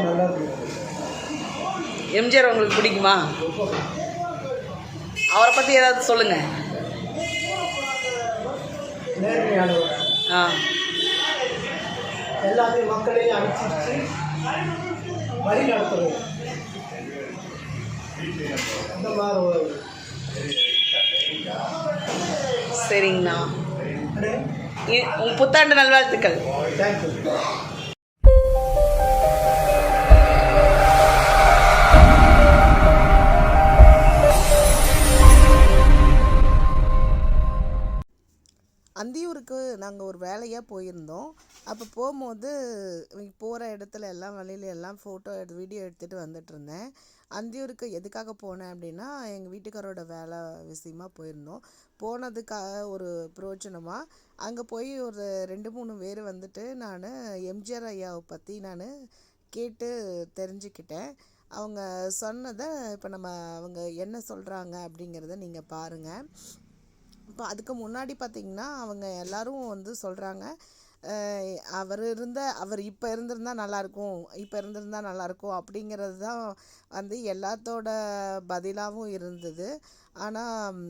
நல்லா எம்ஜிஆர் உங்களுக்கு பிடிக்குமா? அவரை பற்றி ஏதாவது சொல்லுங்கள் ஆ. எல்லாத்தையும் மக்களையும் அனுசரித்து வழி நடத்துறோம் இந்த மாதிரி ஒரு சரிங்கண்ணா. இ- உங்க புத்தாண்டு நல்வாழ்த்துக்கள். தேங்க்யூ அந்தியூருக்கு நாங்கள் ஒரு வேலையாக போயிருந்தோம். அப்போ போகும்போது போகிற இடத்துல எல்லாம் வழியில எல்லாம் ஃபோட்டோ எடுத்து வீடியோ எடுத்துகிட்டு வந்துட்டு இருந்தேன். அந்தியூருக்கு எதுக்காக போனேன் அப்படின்னா எங்கள் வீட்டுக்காரோட வேலை விஷயமா போயிருந்தோம். போனதுக்காக ஒரு பிரயோஜனமாக அங்கே போய் ஒரு ரெண்டு மூணு பேர் வந்துட்டு நான் எம்ஜிஆர் ஐயாவை பற்றி நான் கேட்டு தெரிஞ்சுக்கிட்டேன். அவங்க சொன்னதை இப்போ நம்ம அவங்க என்ன சொல்கிறாங்க அப்படிங்கிறத நீங்கள் பாருங்கள் இப்போ அதுக்கு முன்னாடி பார்த்தீங்கன்னா அவங்க எல்லாரும் வந்து சொல்கிறாங்க அவர் இருந்த அவர் இப்போ இருந்திருந்தா நல்லாயிருக்கும் இப்போ இருந்திருந்தா நல்லாயிருக்கும் அப்படிங்கிறது தான் வந்து எல்லாத்தோட பதிலாகவும் இருந்தது. ஆனால்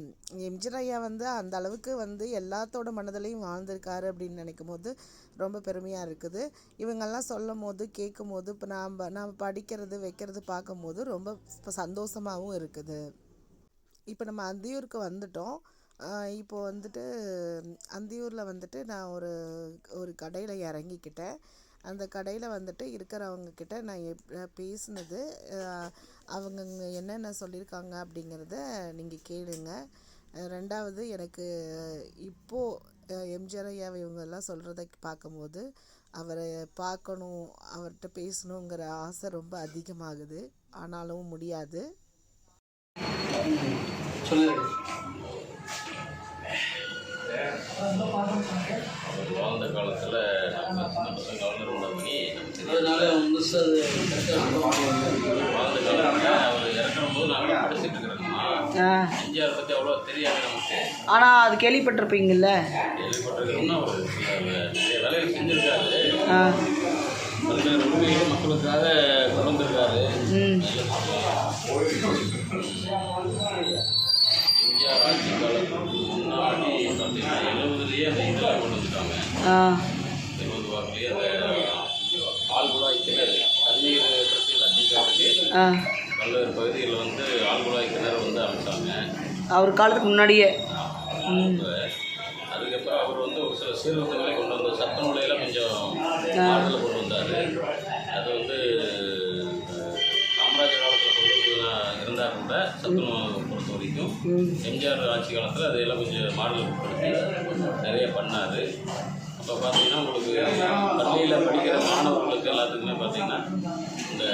எம்ஜிஆர் ஐயா வந்து அந்த அளவுக்கு வந்து எல்லாத்தோட மனதிலையும் வாழ்ந்திருக்காரு அப்படின்னு நினைக்கும் போது ரொம்ப பெருமையாக இருக்குது. இவங்கெல்லாம் சொல்லும் போது கேட்கும் போது இப்போ நாம் நாம் படிக்கிறது வைக்கிறது பார்க்கும்போது ரொம்ப சந்தோஷமாகவும் இருக்குது. இப்போ நம்ம அந்தியூருக்கு வந்துட்டோம். இப்போது இப்போ வந்துட்டு அந்தியூரில் வந்துட்டு நான் ஒரு ஒரு கடையில் இறங்கிக்கிட்டேன். அந்த கடையில் வந்துட்டு இருக்கிறவங்கக்கிட்ட நான் எப் பேசினது அவங்க என்னென்ன சொல்லியிருக்காங்க அப்படிங்கிறத நீங்கள் கேளுங்க. ரெண்டாவது எனக்கு இப்போது எம்ஜிஆர் ஐயா இவங்கெல்லாம் சொல்கிறத பார்க்கும்போது அவரை பார்க்கணும் அவர்கிட்ட பேசணுங்கிற ஆசை ரொம்ப அதிகமாகுது. ஆனாலும் முடியாது. வாழ்ந்த காலத்தில் நம்ம சின்ன பசங்க அதனால சார் வாழ்ந்த காலத்தில் அவர் இறக்கும் போது நாங்கள் படிச்சுட்டு இருக்கிறோம்மா ஆ எம்ஜிஆர் பற்றி அவ்வளோ தெரியாது நமக்கு. ஆனால் அது கேள்விப்பட்டிருப்பீங்கள்ல கேள்விப்பட்டிருக்கோம்னா அவர் நிறைய வேலைகள் செஞ்சுருக்காரு. பல்வேறு உண்மைகளும் மக்களுக்காக தொடர்ந்துருக்காரு. ம். எம்ஜிஆர் ஆட்சி காலத்துக்கு ஆழ்குழாய் கிணறு தண்ணீர் பிரச்சனைலாம் தீர்க்கறதுக்கு ஆ. பல்வேறு பகுதியில் வந்து ஆழ்குழாய் கிணறு வந்து அமைச்சாங்க அவர் காலத்துக்கு முன்னாடியே. அதுக்கப்புறம் அவர் வந்து ஒரு சில சீர்திருத்தங்களை கொண்டு வந்த சட்ட நூலையெல்லாம் கொஞ்சம் மாற்றத்தில் கொண்டு வந்தார் அது வந்து அஹ், காமராஜர் காலத்தில் கொண்டு வந்து இருந்தார் கூட சத்துணவு பொறுத்த வரைக்கும் எம்ஜிஆர் ஆட்சி காலத்தில் அதையெல்லாம் கொஞ்சம் மாடல் உட்படுத்தி நிறைய பண்ணார். அப்போ பார்த்தீங்கன்னா உங்களுக்கு பள்ளியில் படிக்கிற மாணவர்களுக்கு எல்லாத்துக்குமே பார்த்தீங்கன்னா இந்த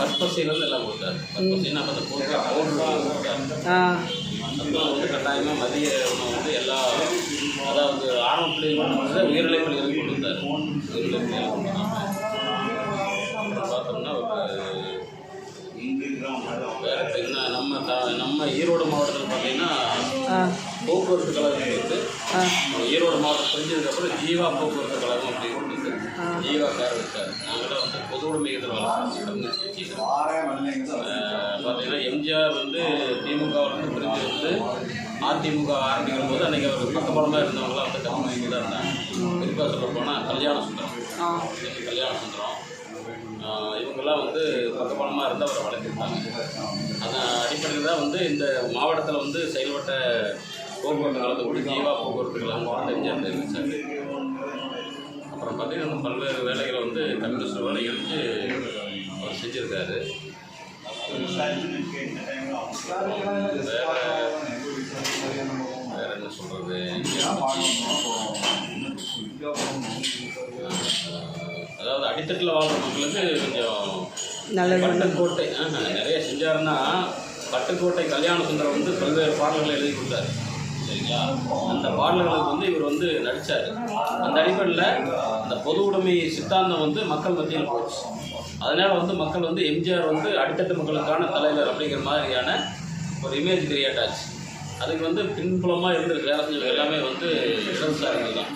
கற்பசையிலேருந்து எல்லாம் கொடுத்தாரு. கற்பசைன்னா அப்போ அந்த போட்டு பவுடர் கொடுத்தாரு. வந்து கட்டாயமாக மதிய உணவு வந்து எல்லா அதாவது ஆரம்ப பிள்ளைகள் மட்டும் உயர்நிலை பள்ளிகளுக்கு கொண்டு வந்தார் உயர்நிலை பார்த்தோம்னா ஒரு வேற என்ன நம்ம த நம்ம ஈரோடு மாவட்டத்தில் பார்த்தீங்கன்னா போக்குவரத்து கழகம் வந்து ஈரோடு மாவட்டம் பிரிஞ்சதுக்கப்புறம் ஜீவா போக்குவரத்து கழகம் அப்படின்னு வந்து ஜீவா கார் வச்சார் நாங்களாம் வந்து பொது உடைமை இதில் பார்த்தீங்கன்னா எம்ஜிஆர் வந்து திமுகவிலிருந்து பிரிஞ்சு வந்து அதிமுக ஆரம்பிக்கும் போது அன்றைக்கி அவர் பக்கபலமாக இருந்தவங்களாம் வந்து கம்யூனிஸ்ட் தான் இருந்தாங்க. குறிப்பாக சொல்ல போனால் கல்யாண சுந்தரம். கல்யாண சுந்தரம். இவங்கெல்லாம் வந்து பக்கபலமாக இருந்து அவரை வளர்த்துருந்தாங்க. அதன் அடிப்படையில் தான் வந்து இந்த மாவட்டத்தில் வந்து செயல்பட்ட போக்குவரத்து கழகத்தை கூட ஜீவா போக்குவரத்து கழகம் வந்து எம்ஜிஆர் தெரிவித்தார் அப்புறம் பார்த்தீங்கன்னா பல்வேறு வேலைகளை வந்து கம்யூனிஸ்ட் வேலைகள் வச்சு அவர் செஞ்சுருக்காரு. வேற என்ன சொல்கிறது அதாவது அடித்தட்டில் வாழ்ற மக்களுக்கு கொஞ்சம் பட்டுக்கோட்டை நிறைய செஞ்சாருன்னா பட்டுக்கோட்டை கல்யாண சுந்தரம் வந்து பல்வேறு பாடல்களை எழுதி கொடுத்தாரு. சரிங்களா அந்த பாடல்களுக்கு வந்து இவர் வந்து நடித்தார் அந்த அடிப்படையில் அந்த பொது உடைமை சித்தாந்தம் வந்து மக்கள் மத்தியில் போச்சு. அதனால் வந்து மக்கள் வந்து எம்ஜிஆர் வந்து அடித்தட்டு மக்களுக்கான தலைவர் அப்படிங்கிற மாதிரியான ஒரு இமேஜ் கிரியேட் ஆச்சு. அதுக்கு வந்து பின்புலமாக இருந்த வேலை செஞ்சவங்க எல்லாமே வந்து இடதுசாரிகள் தான்.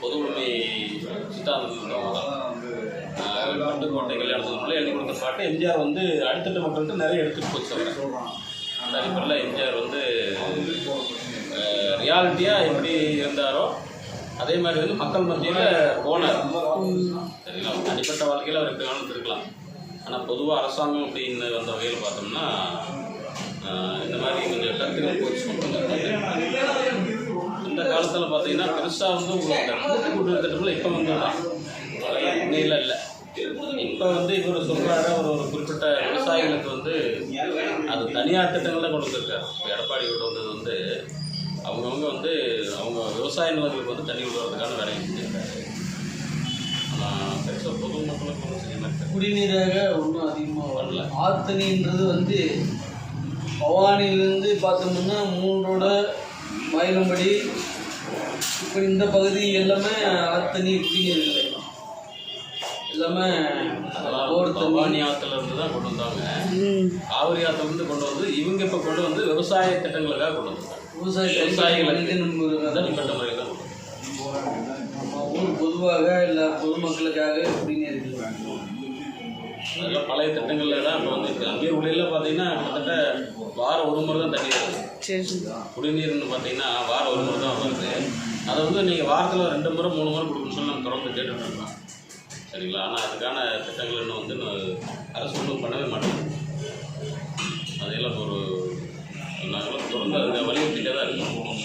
பொது உடைமை சித்தாந்தத்தில் இருந்தவங்க தான் பட்டுக்கோட்டை எழுதி கொடுத்த பாட்டு எம்ஜிஆர் வந்து அடித்தட்டு மக்கள்கிட்ட நிறைய எடுத்துகிட்டு போச்சு அவர். அந்த அடிப்படையில் எம்ஜிஆர் வந்து ரியாலிட்டியாக எப்படி இருந்தாரோ அதே மாதிரி வந்து மக்கள் மத்தியில் போனார் சரிங்களா? தனிப்பட்ட வாழ்க்கையில் அவர் எப்படி வேணாலும் இருக்கலாம் ஆனால் பொதுவாக அரசாங்கம் அப்படின்னு வந்த வகையில் பார்த்தோம்னா இந்த மாதிரி கொஞ்சம் கருத்துக்கள் போச்சு இந்த காலத்தில் பார்த்தீங்கன்னா பெருசாக வந்து உங்களுக்கு கூட்டு திட்டத்தில் இப்போ வந்து தான் உண்மையில் இல்லை. இப்போ வந்து இவர் சொல்கிறாரு ஒரு ஒரு குறிப்பிட்ட விவசாயிகளுக்கு வந்து அது தனியார் திட்டங்களில் கொடுத்துருக்காரு எடப்பாடி கொண்டு வந்தது வந்து அவங்கவுங்க வந்து அவங்க விவசாய நிலங்களுக்கு வந்து தண்ணி விடுறதுக்கான வேலையை செஞ்சிருக்காரு ஆனால் பெருசாக பொதுமக்களுக்கு ஒன்றும் செய்ய மாட்டார் குடிநீராக ஒன்றும் அதிகமாக வரல. ஆத்தணின்றது வந்து பவானியிலேருந்து பார்த்தோம்னா மூன்றோட மயிலம்படி. இப்போ இந்த பகுதி எல்லாமே ஆத்தணி குடிநீர் இல்லை எல்லாமே பவானி ஆற்றுல இருந்து தான் கொண்டு வந்தாங்க. காவிரி ஆற்றுல இருந்து கொண்டு வந்து இவங்க இப்போ கொண்டு வந்து விவசாய திட்டங்களுக்காக கொண்டு வந்தாங்க விவசாயிகளுக்கு ஊர் பொதுவாக எல்லா பொதுமக்களுக்காக குடிநீர் இல்லை அதெல்லாம் பழைய திட்டங்கள்ல தான் இப்போ வந்து இருக்கு. அங்கேயே உள்ளே பார்த்தீங்கன்னா கிட்டத்தட்ட வாரம் ஒரு முறை தான் தண்ணி வருது. குடிநீர்னு பார்த்தீங்கன்னா வாரம் ஒரு முறை தான் வருது. அதை வந்து நீங்கள் வாரத்தில் ரெண்டு முறை மூணு முறை கொடுக்கணும்னு சொல்லி நம்ம தொடர்ந்து கேட்டுட்டு இருக்கோம் சரிங்களா? ஆனால் அதுக்கான திட்டங்கள் இன்னும் வந்து அரசு ஒன்றும் பண்ணவே மாட்டேங்குது. அதையெல்லாம் ஒரு நாங்களும் தொடர்ந்து அதை வலியுறுத்திட்டே தான் இருக்கோம்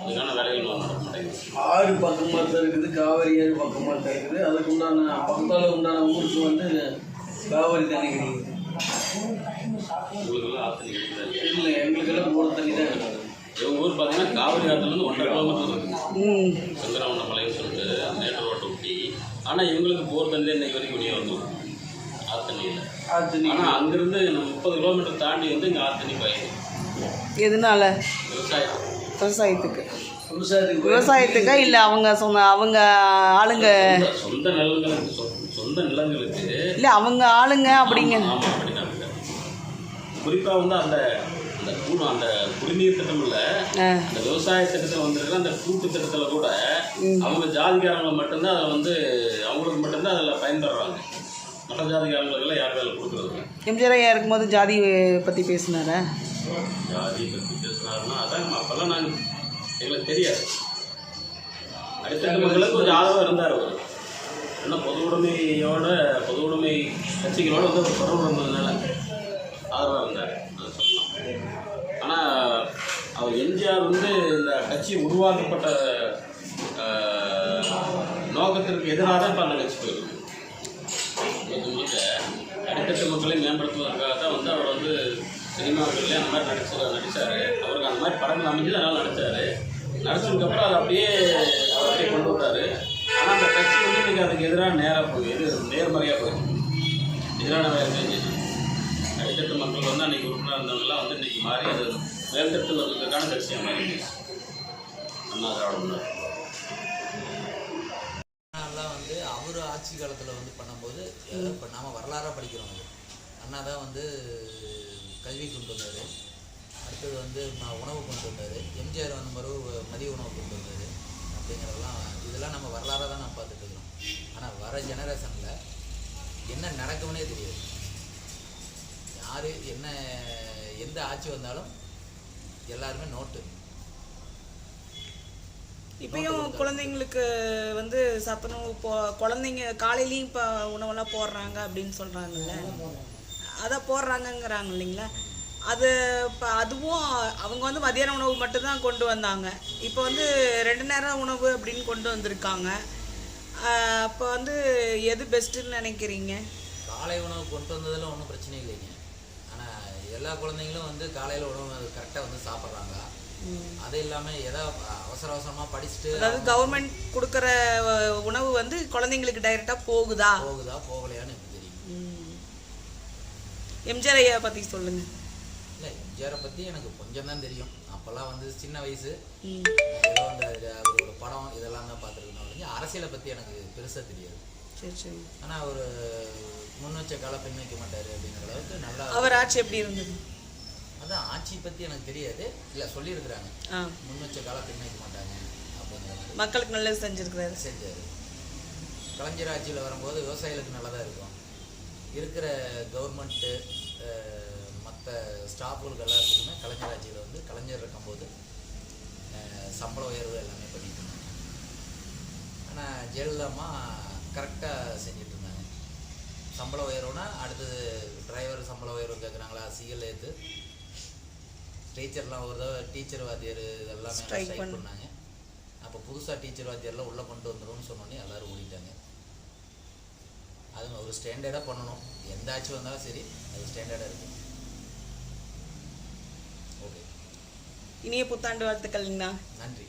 அதுக்கான வேலைகள் இன்னும் நடக்க மாட்டேங்குது. ஆறு பக்கமாக தான் இருக்குது காவேரி ஏரி பக்கமாக தான் இருக்குது. அதுக்கு உண்டான பக்கத்தால் உண்டான ஊருக்கு வந்து காவேரி தண்ணி கிடைக்குது. உங்களுக்கெல்லாம் கிடைக்குது? இல்லை எங்களுக்கெல்லாம் போகிற தண்ணி தான் கிடைக்குது. இவங்க ஊர் பார்த்தீங்கன்னா காவிரி ஆற்றுலேருந்து ஒன்றரை கிலோமீட்டர் இருக்குது ம். சங்கராவண்ணமலைன்னு சொல்லிட்டு மேட்டூர் ரோட்டை ஒட்டி. ஆனால் இவங்களுக்கு போர் தண்ணி இன்னைக்கு வரைக்கும் வெளியே வந்துடும் ஆத்தண்ணியில் ஆத்தண்ணி ஆனால் அங்கேருந்து முப்பது கிலோமீட்டர் தாண்டி வந்து இங்கே ஆத்தண்ணி பயிர் எதனால? விவசாயத்துக்கு. விவசாயத்துக்கு? இல்லை அவங்க சொந்த அவங்க ஆளுங்க. சொந்த- நிலங்களுக்கு சொந்த நிலங்களுக்கு. இல்லை அவங்க ஆளுங்க அப்படிங்க. குறிப்பாக வந்து அந்த அந்த கூ- அந்த குடிநீர் திட்டம் இல்லை ஆ. அந்த விவசாய திட்டத்தில் வந்திருக்கிற அந்த கூட்டு திட்டத்தில் கூட அவங்க ஜாதிக்காரங்களை மட்டும்தான் அதில் வந்து அவங்களுக்கு மட்டும்தான் அதில் பயன்படுறாங்க மற்ற ஜாதிக்காரங்களுக்கெல்லாம் யாரும் அதில் கொடுக்குறது. எம்ஜிஆர் ஐயா இருக்கும்போது ஜாதி பற்றி பேசினாரா? ஜாதி பற்றி பேசுனாருன்னா அதான் அப்போல்லாம் நாங்கள் எங்களுக்கு தெரியாது. அடுத்த மக்களுக்கு கொஞ்சம் ஆதரவாக இருந்தார் அவர். ஏன்னா பொது உடைமையோட பொது உடைமை கட்சிகளோட வந்து ஒரு தொடர்பு இருந்ததுனால ஆதரவாக இருந்தார். அதை சொல்லலாம். ஆனால் அவர் எம்ஜிஆர் வந்து இந்த கட்சி உருவாக்கப்பட்ட நோக்கத்திற்கு எதிராக தான் இப்போ அந்த கட்சி போயிருக்கு. முழுக்க அடித்தட்டு மக்களை மேம்படுத்துவதற்காக தான் வந்து அவர் வந்து சினிமாவில் அந்த மாதிரி நடிச்சு நடித்தார் அவருக்கு அந்த மாதிரி படங்கள் அமைஞ்சது அதனால் நடித்தார் நடிச்சதுக்கப்புறம் அதை அப்படியே அவர் அப்படியே கொண்டு வந்தார். ஆனால் அந்த கட்சி வந்து இன்றைக்கி அதுக்கு எதிராக நேராக போகுது. இது நேர்மறையாக போயிருக்கு எதிரான வேலை செஞ்சு. அடித்தட்டு மக்கள் வந்து அன்றைக்கி உறுப்பினர் இருந்தவங்கலாம் வந்து இன்றைக்கி மாறி அது மேல்தட்டு வர்றதுக்கான கட்சியாக மாறி அண்ணா திராவிட வந்து அவர் ஆட்சி காலத்தில் வந்து பண்ணும்போது இப்போ நாம் வரலாறாக படிக்கிறோம். அண்ணா தான் வந்து கல்வி கொண்டு வந்தார் அடுத்தது வந்து உணவு கொண்டு வந்தார் எம்ஜிஆர் வந்த பிறகு மதிய உணவு கொண்டு வந்தார் அப்படிங்கிறதெல்லாம் இதெல்லாம் நம்ம வரலாறாக தான் நம்ம பார்த்துட்டு இருக்கிறோம். ஆனால் வர ஜெனரேஷனில் என்ன நடக்கும்னே தெரியாது. யார் என்ன எந்த ஆட்சி வந்தாலும் எல்லாருமே நோட்டு இப்பயும் குழந்தைங்களுக்கு வந்து சத்துணவு போ குழந்தைங்க காலையிலையும் இப்போ உணவெல்லாம் போடுறாங்க அப்படின்னு சொல்கிறாங்கல்ல அதை போடுறாங்கங்கிறாங்க இல்லைங்களா? அது இப்போ அதுவும் அவங்க வந்து மதியான உணவு மட்டும்தான் கொண்டு வந்தாங்க. இப்போ வந்து ரெண்டு நேரம் உணவு அப்படின்னு கொண்டு வந்திருக்காங்க. அப்போ வந்து எது பெஸ்ட்டுன்னு நினைக்கிறீங்க? காலை உணவு கொண்டு வந்ததில் ஒன்றும் பிரச்சனை இல்லைங்க. ஆனால் எல்லா குழந்தைங்களும் வந்து காலையில் உணவு கரெக்டாக வந்து சாப்பிட்றாங்க. அது இல்லாமல் ஏதோ அவசர அவசரமாக படிச்சுட்டு அதாவது கவர்மெண்ட் கொடுக்குற உணவு வந்து குழந்தைங்களுக்கு டைரெக்டாக போகுதா? போகுதா போகலையான்னு எனக்கு தெரியும். எம்ஜிஆர் ஐயா பற்றி சொல்லுங்கள் இல்லை எம்ஜிஆரை பற்றி எனக்கு கொஞ்சம் தான் தெரியும். அப்போல்லாம் வந்து சின்ன வயசு. ஏதோ அந்த அவரோட படம் இதெல்லாம் தான் பார்த்துருக்கணும் ஒழிஞ்சு அரசியலை பற்றி எனக்கு பெருசாக தெரியாது. சரி சரி. ஆனால் அவர் முன் வச்ச கால பின் வைக்க மாட்டார் அப்படிங்கிற அளவுக்கு நல்லா அவர் ஆட்சி எப்படி இருந்தது? அதான் ஆட்சி பற்றி எனக்கு தெரியாது. இல்லை சொல்லியிருக்கிறாங்க. ஆ. முன் வச்ச கால பின் வைக்க மாட்டாங்க அப்படிங்கிற மக்களுக்கு நல்லது செஞ்சிருக்கிறாரு. செஞ்சார். கலைஞர் ஆட்சியில் வரும்போது விவசாயிகளுக்கு நல்லதாக இருக்கும். இருக்கிற கவர்மெண்ட்டு மற்ற ஸ்டாஃபுகளுக்கு எல்லாத்துக்குமே கலைஞர் ஆட்சியில் வந்து கலைஞர் இருக்கும்போது சம்பள உயர்வு எல்லாமே பண்ணிட்டு இருந்தாங்க. ஆனால் ஜெயலலிதாம்மா கரெக்டாக செஞ்சுட்டு இருந்தாங்க. சம்பள உயர்வுனா அடுத்தது டிரைவர் சம்பள உயர்வு கேட்குறாங்களா சிஎல் ஏற்று டீச்சர்லாம் ஒரு தடவை டீச்சர் வாத்தியார் இதெல்லாம் ஸ்ட்ரைக் பண்ணு. பண்ணாங்க. அப்போ புதுசாக டீச்சர் வாத்தியார்லாம் உள்ளே கொண்டு வந்துரும்னு சொன்னோன்னே எல்லாரும் ஓடிட்டாங்க. அது ஒரு ஸ்டாண்டர்டாக பண்ணணும். எந்த ஆட்சி வந்தாலும் சரி அது ஸ்டாண்டர்டாக இருக்கும் ஓகே இனிய புத்தாண்டு வாழ்த்துக்கள்ங்கண்ணா நன்றி.